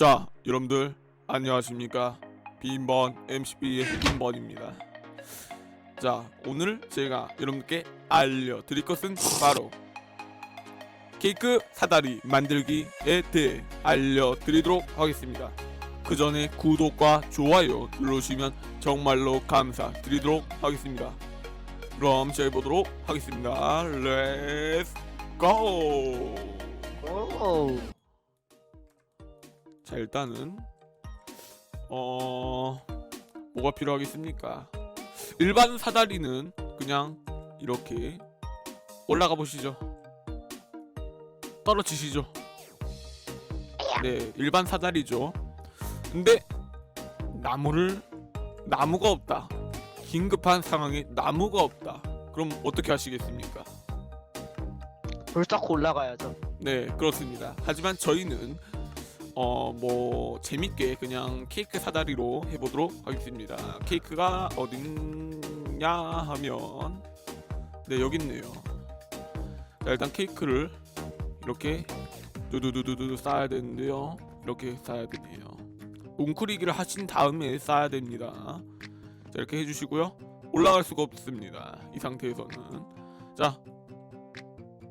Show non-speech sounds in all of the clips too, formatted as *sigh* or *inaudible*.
자, 여러분들 안녕하십니까? 빈번 MCB의 빈번입니다. 자, 오늘 제가 여러분께 알려드릴 것은 바로 케이크 사다리 만들기에 대해 알려드리도록 하겠습니다. 그 전에 구독과 좋아요 눌러주시면 정말로 감사드리도록 하겠습니다. 그럼 시작해 보도록 하겠습니다. 렛츠 고! 오. 자 일단은 어 뭐가 필요하겠습니까? 일반 사다리는 그냥 이렇게 올라가 보시죠. 떨어지시죠. 네, 일반 사다리죠. 근데 나무를 나무가 없다. 긴급한 상황에 나무가 없다. 그럼 어떻게 하시겠습니까? 불 쌓고 올라가야죠. 네, 그렇습니다. 하지만 저희는 어 뭐 재밌게 그냥 케이크 사다리로 해보도록 하겠습니다. 케이크가 어딨냐 하면 네 여기 있네요. 자 일단 케이크를 이렇게 두두두두두 쌓아야 되는데요. 이렇게 쌓아야 되네요. 웅크리기를 하신 다음에 쌓아야 됩니다. 자 이렇게 해주시고요. 올라갈 수가 없습니다. 이 상태에서는 자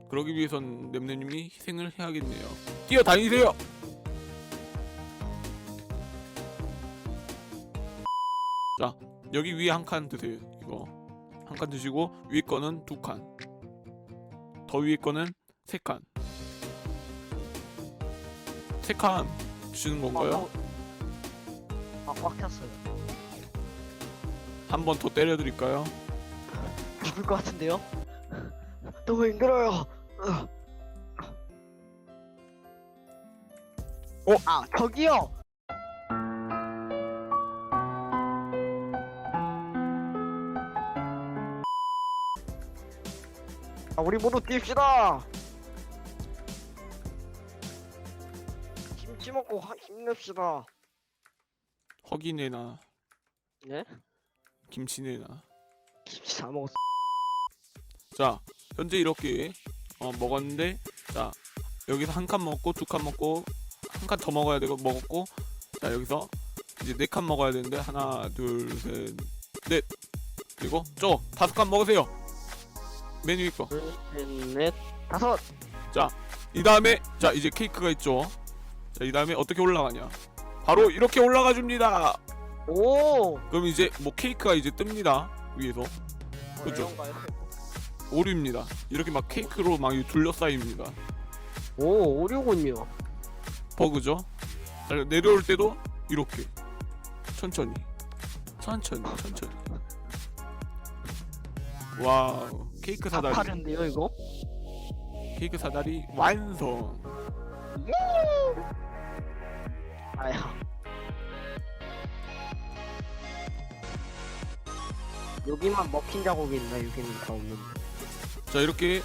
그러기 위해선 nemnem님이 희생을 해야겠네요. 뛰어다니세요. 자 여기 위에 한 칸 드세요. 이거 한 칸 드시고 위에 거는 두 칸. 더 위에 거는 세 칸. 세 칸 주시는 건가요? 아, 꽉 찼어요. 한 번 더 때려드릴까요? 죽을 것 같은데요? *laughs* 너무 힘들어요. 어? 아, 저기요. 아, 우리 모두 뜁시다. 김치 먹고 하- 힘냅시다. 허기내나 예? 김치내나. 김치 다 먹었어. 자 현재 이렇게 어, 먹었는데 자 여기서 한 칸 먹고 두 칸 먹고 한 칸 더 먹어야 되고 먹었고 자 여기서 이제 네 칸 먹어야 되는데 하나 둘 셋 넷 그리고 저 다섯 칸 먹으세요 둘, 셋, 넷, 다섯. 거이 다음에 자 이제 케이크가 있죠 자 이 다음에 어떻게 올라가냐 바로 이렇게 올라가 줍니다 오. 그럼 이제 뭐 케이크가 이제 뜹니다 위에서 그죠. 어려운가요? 오류입니다 이렇게 막 케이크로 막 둘러싸입니다 오, 오류군요. 버그죠. 자, 내려올 때도 이렇게 천천히, 천천히, 천천히. 와우, 케이크 사다리, 가파른데요, 이거? 케이크 사다리 완성. 아야. 여기만 먹힌 자국이 있나? 여기는 다 없는데. 자 이렇게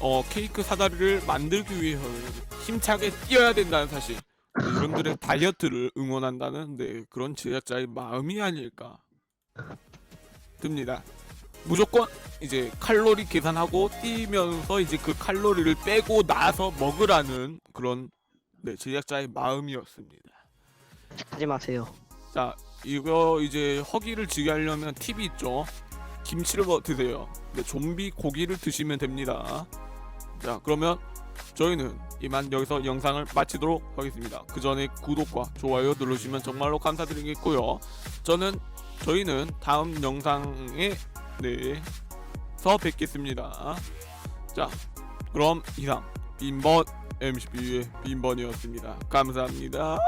어 케이크 사다리를 만들기 위해서는 힘차게 뛰어야 된다는 사실. 네, 여러분들의 다이어트를 응원한다는 네, 그런 제작자의 마음이 아닐까 듭니다. 무조건 이제 칼로리 계산하고 뛰면서 이제 그 칼로리를 빼고 나서 먹으라는 그런 네, 제작자의 마음이었습니다. 하지 마세요. 자 이거 이제 허기를 지게 하려면 팁이 있죠. 김치를 뭐 드세요. 네, 좀비 고기를 드시면 됩니다. 자 그러면 저희는 이만 여기서 영상을 마치도록 하겠습니다. 그 전에 구독과 좋아요 눌러주시면 정말로 감사드리겠고요. 저는 저희는 다음 영상에 네 서 뵙겠습니다. 자 그럼 이상. 빈번 MCB의 빈번이었습니다. 감사합니다